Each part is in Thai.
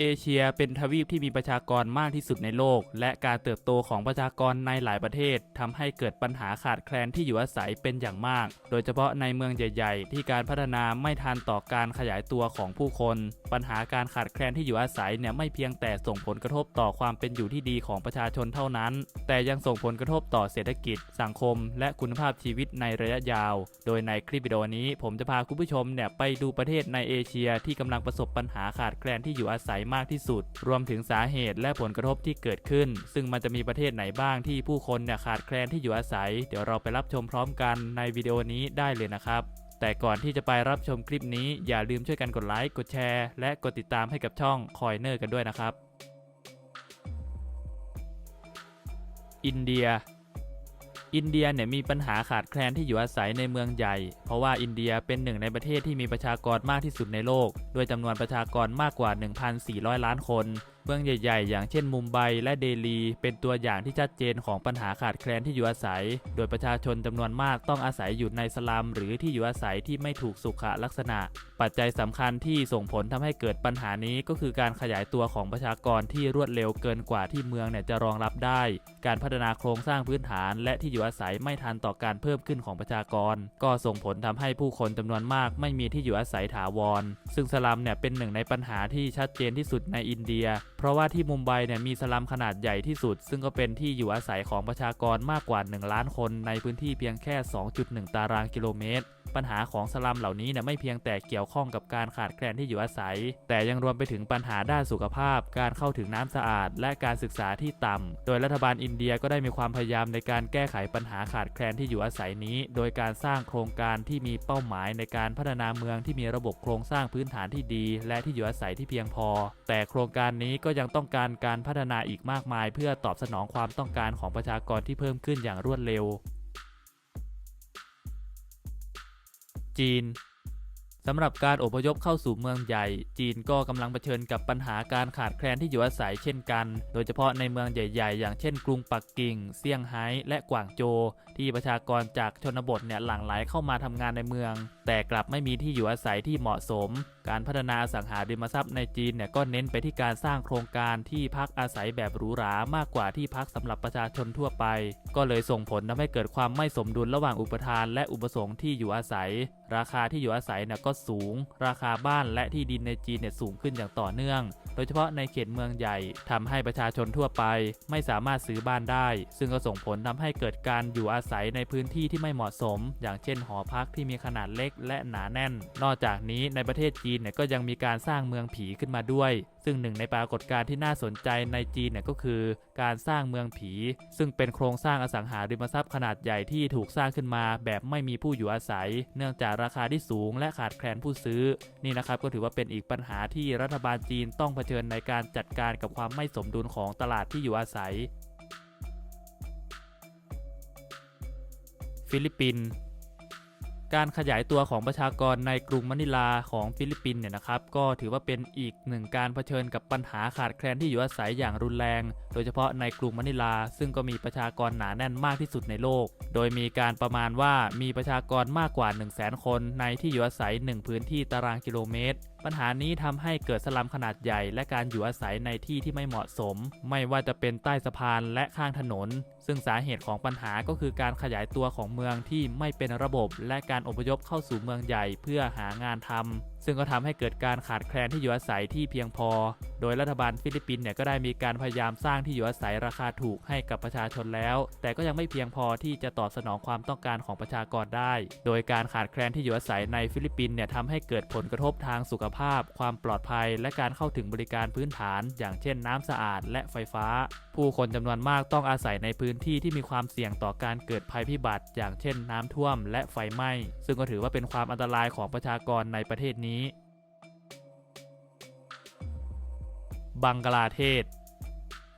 เอเชียเป็นทวีปที่มีประชากรมากที่สุดในโลก และการเติบโตของประชากรในหลายประเทศทำให้เกิดปัญหาขาดแคลนที่อยู่อาศัยเป็นอย่างมาก โดยเฉพาะในเมืองใหญ่ ๆ ที่การพัฒนาไม่ทันต่อการขยายตัวของผู้คน ปัญหาการขาดแคลนที่อยู่อาศัยเนี่ยไม่เพียงแต่ส่งผลกระทบต่อความเป็นอยู่ที่ดีของประชาชนเท่านั้น แต่ยังส่งผลกระทบต่อเศรษฐกิจ สังคม และคุณภาพชีวิตในระยะยาว โดยในคลิปวิดีโอนี้ ผมจะพาคุณผู้ชมเนี่ยไปดูประเทศในเอเชียที่กำลังประสบปัญหาขาดแคลนที่อยู่อาศัยมากที่สุด รวมถึงสาเหตุและผลกระทบที่เกิดขึ้น ซึ่งมันจะมีประเทศไหนบ้างที่ผู้คนเนี่ยขาดแคลนที่อยู่อาศัย เดี๋ยวเราไปรับชมพร้อมกันในวิดีโอนี้ได้เลยนะครับแต่ก่อนที่จะไปรับชมคลิปนี้อย่าลืมช่วยกันกดไลค์ กดแชร์ และกดติดตามให้กับช่องคอยเนอร์กันด้วยนะครับ อินเดีย อินเดียเนี่ยมีปัญหาขาดแคลนที่อยู่อาศัยในเมืองใหญ่ เพราะว่าอินเดียเป็นหนึ่งในประเทศที่มีประชากรมากที่สุดในโลก ด้วยจำนวนประชากรมากกว่า 1,400 ล้านคนเมืองใหญ่ ๆ อย่างเช่นมุมไบและเดลี เป็นตัวอย่างที่ชัดเจนของปัญหาขาดแคลนที่อยู่อาศัย โดยประชาชนจำนวนมากต้องอาศัยอยู่ในสลัม หรือที่อยู่อาศัยที่ไม่ถูกสุขลักษณะ ปัจจัยสำคัญที่ส่งผลทำให้เกิดปัญหานี้ก็คือการขยายตัวของประชากรที่รวดเร็วเกินกว่าที่เมืองเนี่ยจะรองรับได้ การพัฒนาโครงสร้างพื้นฐาน และที่อยู่อาศัยไม่ทันต่อการเพิ่มขึ้นของประชากร ก็ส่งผลทำให้ผู้คนจำนวนมาก ไม่มีที่อยู่อาศัยถาวร ซึ่งสลัมเนี่ยเป็นหนึ่งในปัญหาที่ชัดเจนที่สุดในอินเดีย เพราะว่าที่มุมไบเนี่ยมีสลัมขนาดใหญ่ที่สุด ซึ่งก็เป็นที่อยู่อาศัยของประชากรมากกว่า 1 ล้านคนในพื้นที่เพียงแค่ 2.1 ตารางกิโลเมตร ปัญหาของสลัมเหล่านี้เนี่ยไม่เพียงแต่เกี่ยวข้องกับการขาดแคลนที่อยู่อาศัย แต่ยังรวมไปถึงปัญหาด้านสุขภาพ การเข้าถึงน้ำสะอาด และการศึกษาที่ต่ำโดยรัฐบาลอินเดียก็ได้มีความพยายามในการแก้ไขปัญหาขาดแคลนที่อยู่อาศัยนี้ โดยการสร้างโครงการที่มีเป้าหมายในการพัฒนาเมืองที่มีระบบโครงสร้างพื้นฐานที่ดี และที่อยู่อาศัยที่เพียงพอ แต่โครงการนี้ก็็ยังต้องการการพัฒนาอีกมากมาย เพื่อตอบสนองความต้องการของประชากรที่เพิ่มขึ้นอย่างรวดเร็ว จีน สำหรับการอพยพเข้าสู่เมืองใหญ่ จีนก็กำลังเผชิญกับปัญหาการขาดแคลนที่อยู่อาศัยเช่นกัน โดยเฉพาะในเมืองใหญ่ๆ อย่างเช่นกรุงปักกิ่ง เซี่ยงไฮ้ และกวางโจวที่ประชากรจากชนบทเนี่ยหลั่งไหลเข้ามาทำงานในเมือง แต่กลับไม่มีที่อยู่อาศัยที่เหมาะสม การพัฒนาอสังหาริมทรัพย์ในจีนเนี่ยก็เน้นไปที่การสร้างโครงการที่พักอาศัยแบบหรูหรามากกว่าที่พักสำหรับประชาชนทั่วไป ก็เลยส่งผลทำให้เกิดความไม่สมดุลระหว่างอุปทานและอุปสงค์ที่อยู่อาศัย ราคาที่อยู่อาศัยเนี่ยก็สูง ราคาบ้านและที่ดินในจีนเนี่ยสูงขึ้นอย่างต่อเนื่อง โดยเฉพาะในเขตเมืองใหญ่ทำให้ประชาชนทั่วไป ไม่สามารถซื้อบ้านได้ ซึ่งก็ส่งผลทำให้เกิดการอยู่อาศัยในพื้นที่ที่ไม่เหมาะสม อย่างเช่นหอพักที่มีขนาดเล็กและหนาแน่น นอกจากนี้ในประเทศจีนเนี่ยก็ยังมีการสร้างเมืองผีขึ้นมาด้วยซึ่งหนึ่งในปรากฏการณ์ที่น่าสนใจในจีนเนี่ยก็คือ การสร้างเมืองผี ซึ่งเป็นโครงสร้างอสังหาริมทรัพย์ขนาดใหญ่ที่ถูกสร้างขึ้นมา แบบไม่มีผู้อยู่อาศัย เนื่องจากราคาที่สูงและขาดแคลนผู้ซื้อ นี่นะครับก็ถือว่าเป็นอีกปัญหาที่รัฐบาลจีนต้องเผชิญในการจัดการกับความไม่สมดุลของตลาดที่อยู่อาศัย ฟิลิปปินส์ การขยายตัวของประชากรในกรุงมะนิลาของฟิลิปปินส์เนี่ยนะครับก็ถือว่าเป็นอีกหนึ่งการเผชิญกับปัญหาขาดแคลนที่อยู่อาศัยอย่างรุนแรง โดยเฉพาะในกรุงมะนิลา ซึ่งก็มีประชากรหนาแน่นมากที่สุดในโลก โดยมีการประมาณว่ามีประชากรมากกว่า 1 0 0 0 0แคนในที่อยู่อาศัย 1 พื้นที่ตารางกิโลเมตร ปัญหานี้ทำให้เกิดสลัมขนาดใหญ่ และการอยู่อาศัยในที่ที่ไม่เหมาะสม ไม่ว่าจะเป็นใต้สะพานและข้างถนน ซึ่งสาเหตุของปัญหาก็คือการขยายตัวของเมืองที่ไม่เป็นระบบ และการอพยพเข้าสู่เมืองใหญ่เพื่อหางานทำ ซึ่งก็ทำให้เกิดการขาดแคลนที่อยู่อาศัยที่เพียงพอ โดยรัฐบาลฟิลิปปินส์เนี่ยก็ได้มีการพยายามสร้างที่อยู่อาศัยราคาถูกให้กับประชาชนแล้ว แต่ก็ยังไม่เพียงพอที่จะตอบสนองความต้องการของประชากรได้ โดยการขาดแคลนที่อยู่อาศัยในฟิลิปปินส์เนี่ยทำให้เกิดผลกระทบทางสุขภาพ ความปลอดภัย และการเข้าถึงบริการพื้นฐาน อย่างเช่น น้ำสะอาด และไฟฟ้า ผู้คนจำนวนมากต้องอาศัยในพื้นที่ที่มีความเสี่ยงต่อการเกิดภัยพิบัติ อย่างเช่น น้ำท่วม และไฟไหม้ ซึ่งก็ถือว่าเป็นความอันตรายของประชากรในประเทศนี้บังกลาเทศ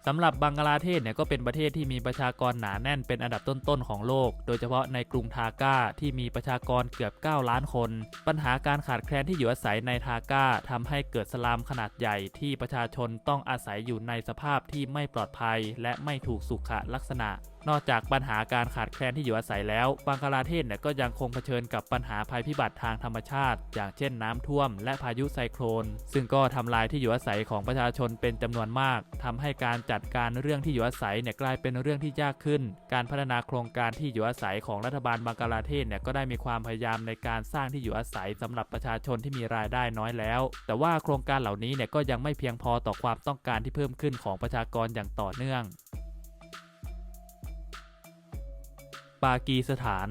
สำหรับบังกลาเทศเนี่ยก็เป็นประเทศที่มีประชากรหนาแน่นเป็นอันดับต้นๆของโลก โดยเฉพาะในกรุงทาก้าที่มีประชากรเกือบ 9 ล้านคน ปัญหาการขาดแคลนที่อยู่อาศัยในทาก้าทำให้เกิดสลามขนาดใหญ่ที่ประชาชนต้องอาศัยอยู่ในสภาพที่ไม่ปลอดภัย และไม่ถูกสุขลักษณะ นอกจากปัญหาการขาดแคลนที่อยู่อาศัยแล้ว บังคลาเทศเนี่ยก็ยังคงเผชิญกับปัญหาภัยพิบัติทางธรรมชาติ อย่างเช่นน้ำท่วม และพายุไซโคลนซึ่งก็ทำลายที่อยู่อาศัยของประชาชนเป็นจำนวนมากทำให้การจัดการเรื่องที่อยู่อาศัยเนี่ยกลายเป็นเรื่องที่ยากขึ้น การพัฒนาโครงการที่อยู่อาศัยของรัฐบาลบังคลาเทศเนี่ยก็ได้มีความพยายามในการสร้างที่อยู่อาศัยสำหรับประชาชนที่มีรายได้น้อยแล้ว แต่ว่าโครงการเหล่านี้เนี่ยก็ยังไม่เพียงพอต่อความต้องการที่เพิ่มขึ้นของประชากรอย่างต่อเนื่อง ปากีสถาน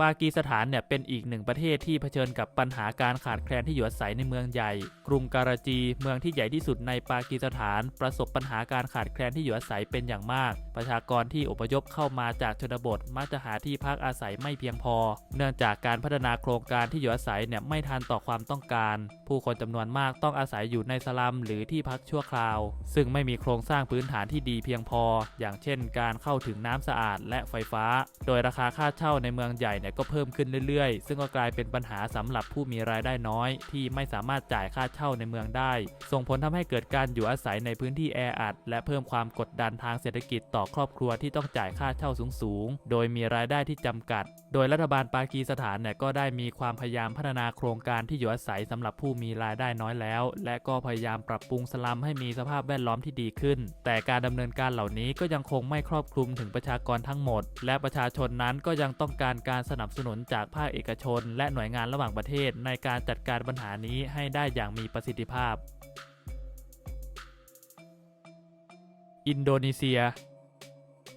ปากีสถานเนี่ยเป็นอีกหนึ่งประเทศที่เผชิญกับปัญหาการขาดแคลนที่อยู่อาศัยในเมืองใหญ่ กรุงการาจี เมืองที่ใหญ่ที่สุดในปากีสถาน ประสบปัญหาการขาดแคลนที่อยู่อาศัยเป็นอย่างมาก ประชากรที่อพยพเข้ามาจากชนบทมักจะหาที่พักอาศัยไม่เพียงพอ เนื่องจากการพัฒนาโครงการที่อยู่อาศัยเนี่ยไม่ทันต่อความต้องการ ผู้คนจำนวนมากต้องอาศัยอยู่ในสลัมหรือที่พักชั่วคราว ซึ่งไม่มีโครงสร้างพื้นฐานที่ดีเพียงพอ อย่างเช่น การเข้าถึงน้ำสะอาดและไฟฟ้า โดยราคาค่าเช่าในเมืองใหญ่เนี่ยก็เพิ่มขึ้นเรื่อยๆ ซึ่งก็กลายเป็นปัญหาสำหรับผู้มีรายได้น้อย ที่ไม่สามารถจ่ายค่าเช่าในเมืองได้ ส่งผลทำให้เกิดการอยู่อาศัยในพื้นที่แออัดและเพิ่มความกดดันทางเศรษฐกิจต่อครอบครัวที่ต้องจ่ายค่าเช่าสูงๆ โดยมีรายได้ที่จำกัด โดยรัฐบาลปากีสถานเนี่ยก็ได้มีความพยายามพัฒนาโครงการที่อยู่อาศัยสำหรับผู้มีรายได้น้อยแล้ว และก็พยายามปรับปรุงสลัมให้มีสภาพแวดล้อมที่ดีขึ้น แต่การดำเนินการเหล่านี้ก็ยังคงไม่ครอบคลุมถึงประชากรทั้งหมด และประชาชนนั้นก็ยังต้องการการสนับสนุนจากภาคเอกชน และหน่วยงานระหว่างประเทศในการจัดการปัญหานี้ให้ได้อย่างมีประสิทธิภาพ อินโดนีเซีย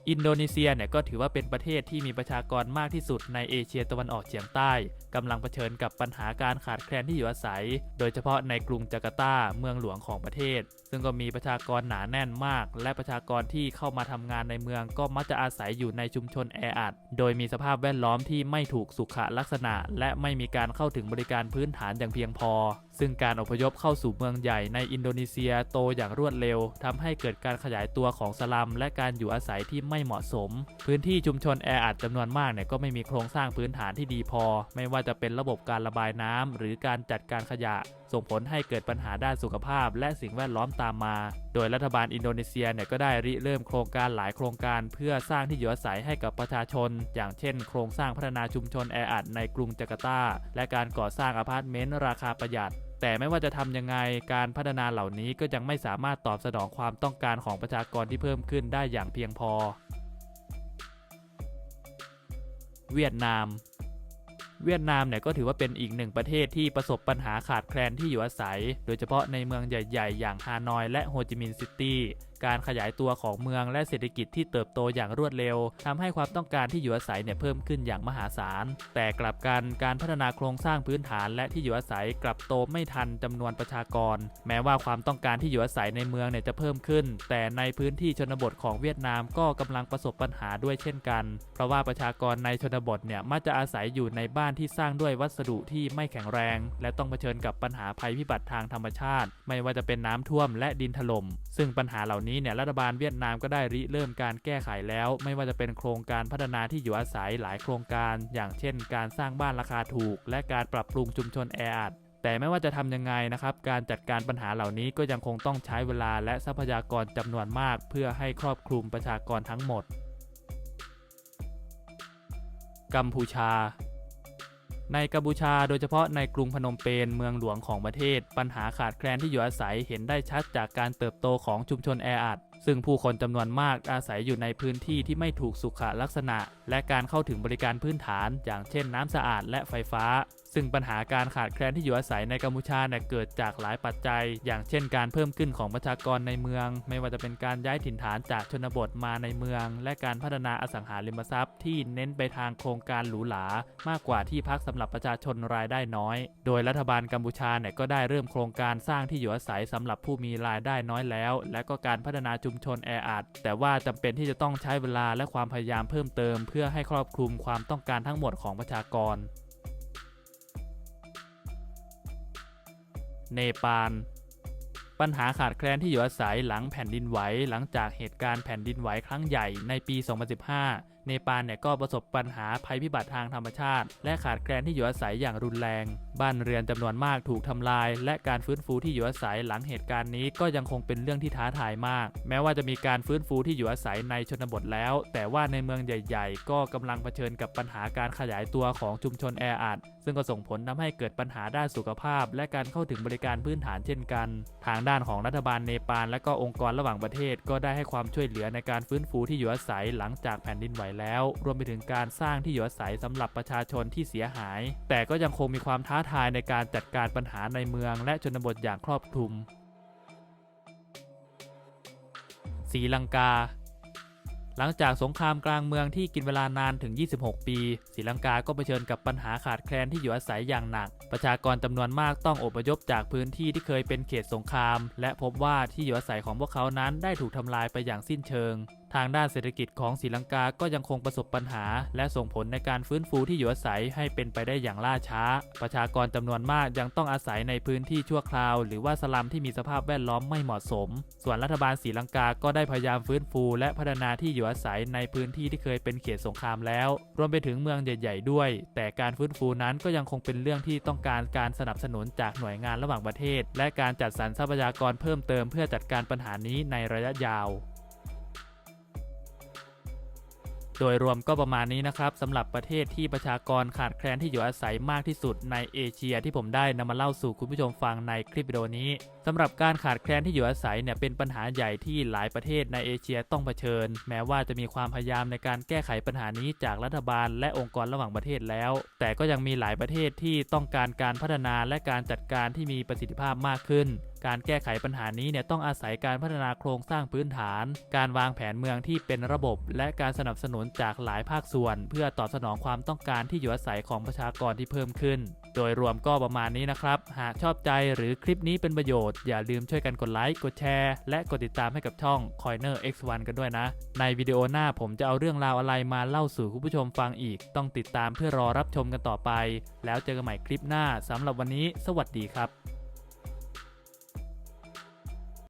อินโดนีเซียเนี่ยก็ถือว่าเป็นประเทศที่มีประชากรมากที่สุดในเอเชียตะวันออกเฉียงใต้กำลังเผชิญกับปัญหาการขาดแคลนที่อยู่อาศัย โดยเฉพาะในกรุงจาการ์ตาเมืองหลวงของประเทศ ซึ่งก็มีประชากรหนาแน่นมาก และประชากรที่เข้ามาทำงานในเมืองก็มักจะอาศัยอยู่ในชุมชนแออัด โดยมีสภาพแวดล้อมที่ไม่ถูกสุขลักษณะ และไม่มีการเข้าถึงบริการพื้นฐานอย่างเพียงพอ ซึ่งการอพยพเข้าสู่เมืองใหญ่ในอินโดนีเซียโตอย่างรวดเร็วทำให้เกิดการขยายตัวของสลัม และการอยู่อาศัยที่ไม่เหมาะสม พื้นที่ชุมชนแออัดจำนวนมากเนี่ยก็ไม่มีโครงสร้างพื้นฐานที่ดีพอ ไม่ว่าจะเป็นระบบการระบายน้ำหรือการจัดการขยะ ส่งผลให้เกิดปัญหาด้านสุขภาพ และสิ่งแวดล้อมตามมา โดยรัฐบาลอินโดนีเซียเนี่ยก็ได้ริเริ่มโครงการหลายโครงการ เพื่อสร้างที่อยู่อาศัยให้กับประชาชน อย่างเช่น โครงสร้างพัฒนาชุมชนแออัดในกรุงจาการ์ตา และการก่อสร้างอพาร์ตเมนต์ราคาประหยัดแต่ไม่ว่าจะทำยังไงการพัฒนาเหล่านี้ก็ยังไม่สามารถตอบสนองความต้องการของประชากรที่เพิ่มขึ้นได้อย่างเพียงพอ เวียดนาม เวียดนามเนี่ยก็ถือว่าเป็นอีกหนึ่งประเทศที่ประสบปัญหาขาดแคลนที่อยู่อาศัย โดยเฉพาะในเมืองใหญ่ ๆ อย่างฮานอยและโฮจิมินห์ซิตี้ การขยายตัวของเมืองและเศรษฐกิจที่เติบโตอย่างรวดเร็วทำให้ความต้องการที่อยู่อาศัยเนี่ยเพิ่มขึ้นอย่างมหาศาล แต่กลับกันการพัฒนาโครงสร้างพื้นฐานและที่อยู่อาศัยกลับโตไม่ทันจำนวนประชากร แม้ว่าความต้องการที่อยู่อาศัยในเมืองเนี่ยจะเพิ่มขึ้น แต่ในพื้นที่ชนบทของเวียดนามก็กำลังประสบปัญหาด้วยเช่นกัน เพราะว่าประชากรในชนบทเนี่ยมักจะอาศัยอยู่ในบ้านที่สร้างด้วยวัสดุที่ไม่แข็งแรง และต้องเผชิญกับปัญหาภัยพิบัติทางธรรมชาติ ไม่ว่าจะเป็นน้ำท่วมและดินถล่มซึ่งปัญหาเหล่านี้ี้เนี่ยรัฐบาลเวียดนามก็ได้ริเริ่มการแก้ไขแล้ว ไม่ว่าจะเป็นโครงการพัฒนาที่อยู่อาศัยหลายโครงการ อย่างเช่น การสร้างบ้านราคาถูก และการปรับปรุงชุมชนแออัดแต่ไม่ว่าจะทำยังไงนะครับ การจัดการปัญหาเหล่านี้ก็ยังคงต้องใช้เวลาและทรัพยากรจำนวนมาก เพื่อให้ครอบคลุมประชากรทั้งหมด กัมพูชา ในกัมพูชาโดยเฉพาะในกรุงพนมเปญเมืองหลวงของประเทศ ปัญหาขาดแคลนที่อยู่อาศัยเห็นได้ชัดจากการเติบโตของชุมชนแออัดซึ่งผู้คนจำนวนมากอาศัยอยู่ในพื้นที่ที่ไม่ถูกสุขลักษณะ และการเข้าถึงบริการพื้นฐาน อย่างเช่นน้ำสะอาดและไฟฟ้า ซึ่งปัญหาการขาดแคลนที่อยู่อาศัยในกัมพูชาเนี่ยเกิดจากหลายปัจจัย อย่างเช่นการเพิ่มขึ้นของประชากรในเมือง ไม่ว่าจะเป็นการย้ายถิ่นฐานจากชนบทมาในเมือง และการพัฒนาอสังหาริมทรัพย์ ที่เน้นไปทางโครงการหรูหรามากกว่าที่พักสำหรับประชาชนรายได้น้อย โดยรัฐบาลกัมพูชาเนี่ยก็ได้เริ่มโครงการสร้างที่อยู่อาศัยสำหรับผู้มีรายได้น้อยแล้ว และก็การพัฒนาชุมชนแออัดแต่ว่าจำเป็นที่จะต้องใช้เวลาและความพยายามเพิ่มเติม เพื่อให้ครอบคลุมความต้องการทั้งหมดของประชากร เนปาล ปัญหาขาดแคลนที่อยู่อาศัยหลังแผ่นดินไหวหลังจากเหตุการณ์แผ่นดินไหวครั้งใหญ่ในปี 2015 เนปาลเนี่ยก็ประสบปัญหาภัยพิบัติทางธรรมชาติ และขาดแคลนที่อยู่อาศัยอย่างรุนแรง บ้านเรือนจำนวนมากถูกทำลาย และการฟื้นฟูที่อยู่อาศัยหลังเหตุการณ์นี้ก็ยังคงเป็นเรื่องที่ท้าทายมาก แม้ว่าจะมีการฟื้นฟูที่อยู่อาศัยในชนบทแล้ว แต่ว่าในเมืองใหญ่ ๆ ก็กำลังเผชิญกับปัญหาการขยายตัวของชุมชนแออัดซึ่งก็ส่งผลทำให้เกิดปัญหาด้านสุขภาพ และการเข้าถึงบริการพื้นฐานเช่นกัน ทางด้านของรัฐบาลเนปาลและก็องค์กรระหว่างประเทศ ก็ได้ให้ความช่วยเหลือในการฟื้นฟูที่อยู่อาศัยหลังจากแผ่นดินไหวแล้ว รวมไปถึงการสร้างที่อยู่อาศัยสำหรับประชาชนที่เสียหาย แต่ก็ยังคงมีความท้าทายในการจัดการปัญหาในเมืองและชนบทอย่างครอบคลุมศรีลังกา หลังจากสงครามกลางเมืองที่กินเวลานานถึง 26 ปีศรีลังกาก็เผชิญกับปัญหาขาดแคลนที่อยู่อาศัยอย่างหนัก ประชากรจำนวนมากต้องอพยพจากพื้นที่ที่เคยเป็นเขตสงคราม และพบว่าที่อยู่อาศัยของพวกเขานั้นได้ถูกทำลายไปอย่างสิ้นเชิง ทางด้านเศรษฐกิจของศรีลังกาก็ยังคงประสบปัญหา และส่งผลในการฟื้นฟูที่อยู่อาศัยให้เป็นไปได้อย่างล่าช้า ประชากรจำนวนมากยังต้องอาศัยในพื้นที่ชั่วคราว หรือว่าสลัมที่มีสภาพแวดล้อมไม่เหมาะสม ส่วนรัฐบาลศรีลังกาก็ได้พยายามฟื้นฟู และพัฒนาที่อยู่อาศัยในพื้นที่ที่เคยเป็นเขตสงครามแล้ว รวมไปถึงเมืองใหญ่ ๆ ด้วย แต่การฟื้นฟูนั้นก็ยังคงเป็นเรื่องที่ต้องการการสนับสนุนจากหน่วยงานระหว่างประเทศ และการจัดสรรทรัพยากรเพิ่มเติมเพื่อจัดการปัญหานี้ในระยะยาว โดยรวมก็ประมาณนี้นะครับสำหรับประเทศที่ประชากรขาดแคลนที่อยู่อาศัยมากที่สุดในเอเชียที่ผมได้นำมาเล่าสู่คุณผู้ชมฟังในคลิปวิดีโอนี้สำหรับการขาดแคลนที่อยู่อาศัยเนี่ยเป็นปัญหาใหญ่ที่หลายประเทศในเอเชียต้องเผชิญ แม้ว่าจะมีความพยายามในการแก้ไขปัญหานี้จากรัฐบาลและองค์กรระหว่างประเทศแล้ว แต่ก็ยังมีหลายประเทศที่ต้องการการพัฒนาและการจัดการที่มีประสิทธิภาพมากขึ้น การแก้ไขปัญหานี้เนี่ยต้องอาศัยการพัฒนาโครงสร้างพื้นฐาน การวางแผนเมืองที่เป็นระบบ และการสนับสนุนจากหลายภาคส่วน เพื่อตอบสนองความต้องการที่อยู่อาศัยของประชากรที่เพิ่มขึ้น โดยรวมก็ประมาณนี้นะครับ หากชอบใจหรือคลิปนี้เป็นประโยชน์ อย่าลืมช่วยกันกดไลค์ กดแชร์ และกดติดตามให้กับช่อง Coiner X1 กันด้วยนะ ในวิดีโอหน้าผมจะเอาเรื่องราวอะไรมาเล่าสู่คุณผู้ชมฟังอีก ต้องติดตามเพื่อรอรับชมกันต่อไป แล้วเจอกันใหม่คลิปหน้าสำหรับวันนี้ สวัสดีครับ